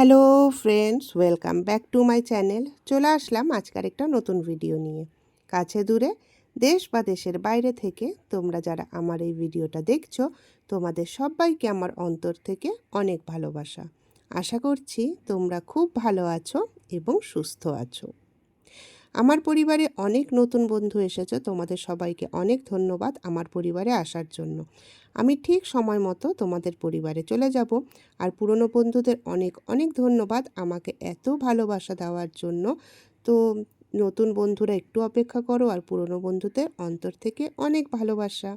Hello friends welcome back to my channel চলে আসলাম আজকের একটা নতুন ভিডিও নিয়ে। কাছে দূরে, দেশ বা দেশের বাইরে থেকে তোমরা যারা আমার এই ভিডিওটা দেখছ, তোমাদের সবাইকে আমার অন্তর থেকে অনেক ভালোবাসা। আশা করছি তোমরা খুব ভালো আছো এবং সুস্থ আছো। আমার পরিবারে অনেক নতুন বন্ধু এসেছ, তোমাদের সবাইকে অনেক ধন্যবাদ আমার পরিবারে আসার জন্য। আমি ঠিক সময় মতো তোমাদের পরিবারে চলে যাব আর পুরনো বন্ধুদের অনেক অনেক ধন্যবাদ আমাকে এত ভালোবাসা দেওয়ার জন্য। তো নতুন বন্ধুরা একটু অপেক্ষা করো আর পুরনো বন্ধুদের অন্তর থেকে অনেক ভালোবাসা।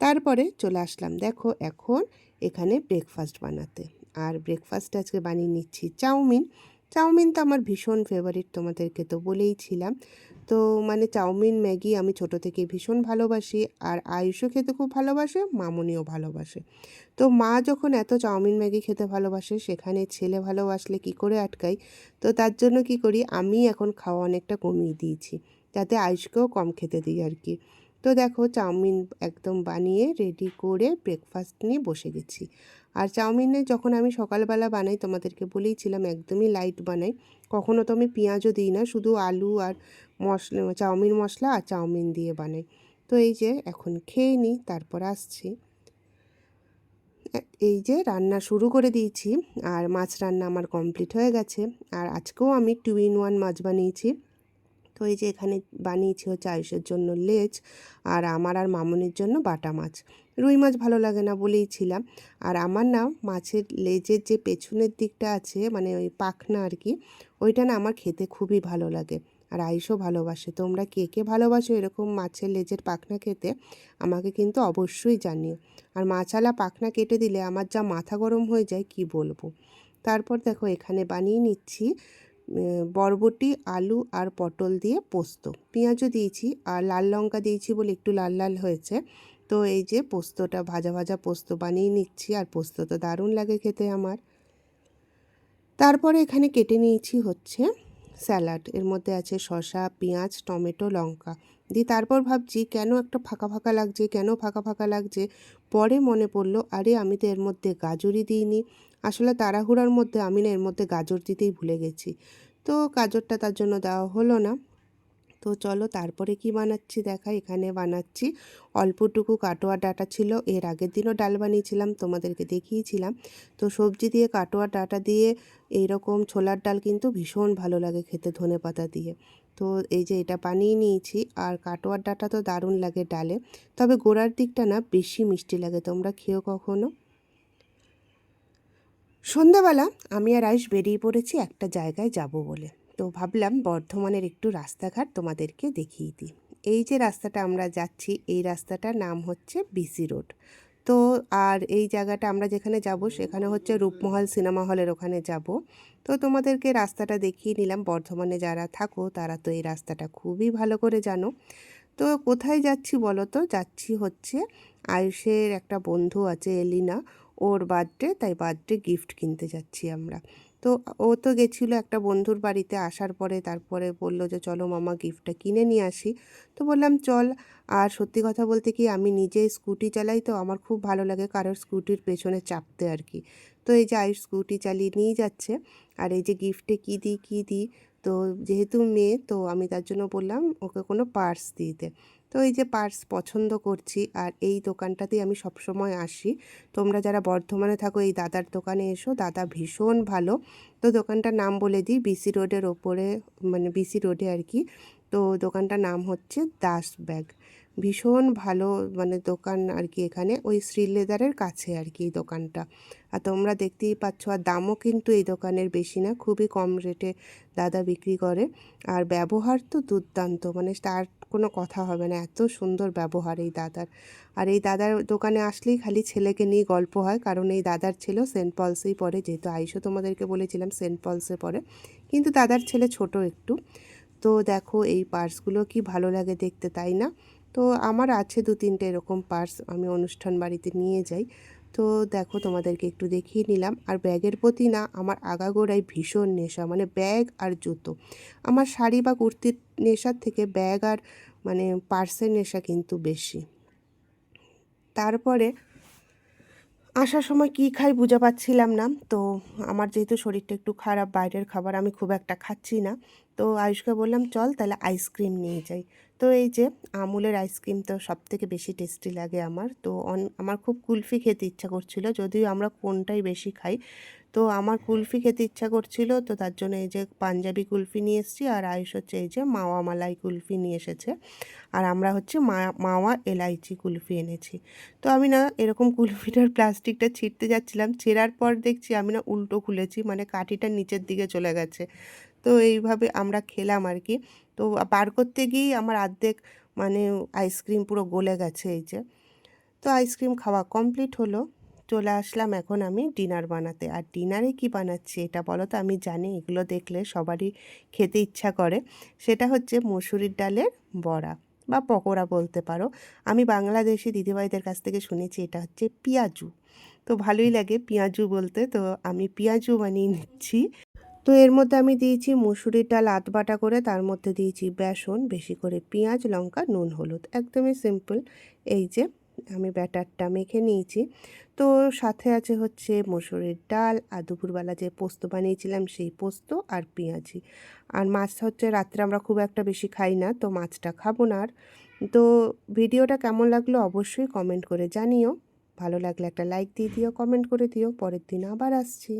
তারপরে চলে আসলাম, দেখো এখন এখানে ব্রেকফাস্ট বানাতে। আর ব্রেকফাস্ট আজকে বানিয়ে নিচ্ছি চাউমিন। চাউমিন তো আমার ভীষণ ফেভারিট তোমাদেরকে তো বলেইছিলাম। তো মানে চাউমিন, ম্যাগি আমি ছোট থেকে ভীষণ ভালোবাসি আর আয়ুষও খেতে খুব ভালোবাসে, মামনিও ভালোবাসে। তো মা যখন এত চাউমিন, ম্যাগি খেতে ভালোবাসে, সেখানে ছেলে ভালোবাসলে কি করে আটকাই? তো তার জন্য কি করি? আমি এখন খাওয়া অনেকটা কমিয়ে দিয়েছি, যাতে আয়ুষকেও কম খেতে দিই আর কি। তো দেখো চাউমিন একদম বানিয়ে রেডি করে ব্রেকফাস্ট নিয়ে বসে গেছি। আর চাউমিনে যখন আমি সকালবেলা বানাই, তোমাদেরকে বলেইছিলাম একদমই লাইট বানাই, কখনো তো আমি পেঁয়াজও দিই না, শুধু আলু আর মশলা, চাউমিন মশলা আর চাউমিন দিয়ে বানাই। তো এই যে এখন খেয়ে নিই, তারপর আসছি। এই যে রান্না শুরু করে দিয়েছি, আর মাছ রান্না আমার কমপ্লিট হয়ে গেছে। আর আজকেও আমি টু ইন ওয়ান মাছ বানিয়েছি। তো এই যে এখানে বানিয়েছি হচ্ছে আয়ুষের জন্য লেজ আর আমার আর মামনির জন্য বাটা মাছ। রুই মাছ ভালো লাগে না বলেইছিলাম আর আমার না মাছের লেজের যে পেছনের দিকটা আছে মানে ওই পাখনা আর কি, ওইটা না আমার খেতে খুবই ভালো লাগে আর আয়ুষও ভালোবাসে। তোমরা কে কে ভালোবাসো এরকম মাছের লেজের পাখনা খেতে, আমাকে কিন্তু অবশ্যই জানিও। আর মাছালা পাখনা কেটে দিলে আমার যা মাথা গরম হয়ে যায়, কি বলব? তারপর দেখো এখানে বানিয়ে নিচ্ছি বরবটি, আলু আর পটল দিয়ে পোস্ত। পেঁয়াজও দিয়েছি আর লাল লঙ্কা দিয়েছি বলে একটু লাল লাল হয়েছে। তো এই যে পোস্তটা, ভাজা ভাজা পোস্ত বানিয়ে নিচ্ছি আর পোস্ত তো দারুণ লাগে খেতে আমার। তারপরে এখানে কেটে নিয়েছি হচ্ছে স্যালাড। এর মধ্যে আছে শসা, পেঁয়াজ, টমেটো, লঙ্কা। দিয়ে তারপর ভাবছি কেন একটা ফাঁকা ফাঁকা লাগছে, কেন ফাঁকা ফাঁকা লাগছে? পরে মনে পড়ল, আরে আমি তো এর মধ্যে গাজরই দিইনি। আসলে তাড়াহুড়ার মধ্যে আমি না এর মধ্যে গাজর দিতেই ভুলে গেছি। তো গাজরটা তার জন্য দেওয়া হলো না। তো চলো তারপরে কি বানাচ্ছি দেখা এখানে বানাচ্ছি অল্পটুকু কাটোয়া ডাটা ছিল। এর আগের দিনও ডাল বানিয়েছিলাম, তোমাদেরকে দেখিয়েছিলাম। তো সবজি দিয়ে কাটোয়া ডাটা দিয়ে এইরকম ছোলার ডাল কিন্তু ভীষণ ভালো লাগে খেতে ধনে পাতা দিয়ে। তো এই যে এটা বানিয়ে নিয়েছি আর কাটোয়ার ডাটা তো দারুণ লাগে ডালে। তবে গোড়ার দিকটা না বেশি মিষ্টি লাগে, তোমরা খেয়েও কখনো? সন্ধ্যাবেলা আমি আর আয়ুষ বেরিয়ে পড়েছি একটা জায়গায় যাব বলে। তো ভাবলাম বর্ধমানের একটু রাস্তাঘাট তোমাদেরকে দেখিয়ে দিই। এই যে রাস্তাটা আমরা যাচ্ছি, এই রাস্তাটার নাম হচ্ছে বিসি রোড তো আর এই জায়গাটা আমরা যেখানে যাব, সেখানে হচ্ছে রূপমহল সিনেমা হলের ওখানে যাব। তো তোমাদেরকে রাস্তাটা দেখিয়ে নিলাম। বর্ধমানে যারা থাকো, তারা তো এই রাস্তাটা খুবই ভালো করে জানো। তো কোথায় যাচ্ছি বলো তো? যাচ্ছি হচ্ছে আয়ুষের একটা বন্ধু আছে এলিনা। ওর বার্থডে তাই বার্থডে গিফট কিনতে যাচ্ছি আমরা। তো ও তো গেছিল একটা বন্ধুর বাড়িতে, আসার পরে তারপরে বলল যে, চলো মামা গিফটটা কিনে নিয়ে আসি। তো বললাম, চল। আর সত্যি কথা বলতে কি, আমি নিজে স্কুটি চালাই তো আমার খুব ভালো লাগে কারোর স্কুটির পেছনে চাপতে আর কি। তো এই যে আয়ুষ স্কুটি চালিয়ে নিয়ে যাচ্ছে, আর এই যে গিফটে কী দিই কী দিই, তো যেহেতু মেয়ে, তো আমি তার জন্য বললাম, ওকে কোনো পার্স দিতে তো এই যে পার্স পছন্দ করছি আর এই দোকানটাতেই আমি সবসময় আসি। তোমরা যারা বর্ধমানে থাকো, এই দাদার দোকানে এসো। দাদা ভীষণ ভালো। তো দোকানটার নাম বলে দিই বিসি রোডের ওপরে মানে বিসি রোডে আর কি। তো দোকানটার নাম হচ্ছে দাস ব্যাগ। ভীষণ ভালো মানে দোকান আর কি এখানে, ওই শ্রীলেদারের কাছে আর কি এই দোকানটা। আর তোমরা দেখতেই পাচ্ছ, আর দামও কিন্তু এই দোকানের বেশি না, খুবই কম রেটে দাদা বিক্রি করে। আর ব্যবহার তো দুর্দান্ত মানে তার কোনো কথা হবে না, এত সুন্দর ব্যবহার এই দাদার। আর এই দাদার দোকানে আসলেই খালি ছেলেকে নিয়ে গল্প হয়, কারণ এই দাদার ছেলে সেন্ট পলসেই পড়ে, যেহেতু আইসও তোমাদেরকে বলেছিলাম সেন্ট পলসে পড়ে। কিন্তু দাদার ছেলে ছোট একটু। তো দেখো এই পার্সগুলো কি ভালো লাগে দেখতে, তাই না? তো আমার আছে দু তিনটে এরকম পার্স আমি অনুষ্ঠান বাড়িতে নিয়ে যাই। তো দেখো তোমাদেরকে একটু দেখিয়ে নিলাম। আর ব্যাগের প্রতি না আমার আগাগোড়াই ভীষণ নেশা মানে ব্যাগ আর জুতো। আমার শাড়ি বা কুর্তির নেশার থেকে ব্যাগ আর মানে পার্সের নেশা কিন্তু বেশি। তারপরে আসার সময় কী খাই বুঝে পাচ্ছিলাম না। তো আমার যেহেতু শরীরটা একটু খারাপ, বাইরের খাবার আমি খুব একটা খাচ্ছি না। তো আয়ুষকে বললাম, চল তাহলে আইসক্রিম নিয়ে যাই। তো এই যে আমুলের আইসক্রিম তো সব থেকে বেশি টেস্টি লাগে আমার। তো অন- আমার খুব কুলফি খেতে ইচ্ছা করছিল, যদিও আমরা কোনটাই বেশি খাই। তো আমার কুলফি খেতে ইচ্ছা করছিল, তো তার জন্য এই যে পাঞ্জাবি কুলফি নিয়ে এসেছি, আর আয়ুষ হচ্ছে এই যে মাওয়া মালাই কুলফি নিয়ে এসেছে। আর আমরা হচ্ছে মা- মাওয়া এলাইচি কুলফি এনেছি। তো আমি না এরকম কুলফিটার প্লাস্টিকটা ছিঁড়তে যাচ্ছিলাম, ছেঁড়ার পর দেখছি আমি না উল্টো খুলেছি মানে কাঠিটা নিচের দিকে চলে গেছে। তো এইভাবে আমরা খেলাম আর কি তো বার করতে গিয়েই আমার অর্ধেক মানে আইসক্রিম পুরো গলে গেছে এই যে। তো আইসক্রিম খাওয়া কমপ্লিট হলো, চলে আসলাম এখন আমি ডিনার বানাতে। আর ডিনারে কি বানাচ্ছি এটা বলো তো, আমি জানি, এগুলো দেখলে সবারই খেতে ইচ্ছা করে। সেটা হচ্ছে মসুরির ডালের বড়া বা পকোড়া বলতে পারো। আমি বাংলাদেশি দিদিভাইদের কাছ থেকে শুনেছি এটা হচ্ছে পিঁয়াজু। তো ভালোই লাগে পেঁয়াজু বলতে, তো আমি পেঁয়াজু বানিয়ে নিচ্ছি। তো এর মধ্যে আমি দিয়েছি মুসুরির ডাল আধ বাটা করে, তার মধ্যে দিয়েছি বেসন, বেশি করে পেঁয়াজ, লঙ্কা, নুন, হলুদ। একদমই সিম্পল এই যে, আমি ব্যাটারটা মেখে নিয়েছি। তো সাথে আছে হচ্ছে মসুরির ডাল, আর দুপুরবেলা যে পোস্ত বানিয়েছিলাম সেই পোস্ত আর পেঁয়াজি। আর মাছটা হচ্ছে রাত্রে আমরা খুব একটা বেশি খাই না, তো মাছটা খাব না আর। তো ভিডিওটা কেমন লাগল অবশ্যই কমেন্ট করে জানিও। ভালো লাগলে একটা লাইক দিয়ে দিও কমেন্ট করে দিও। পরের দিন আবার আসছি।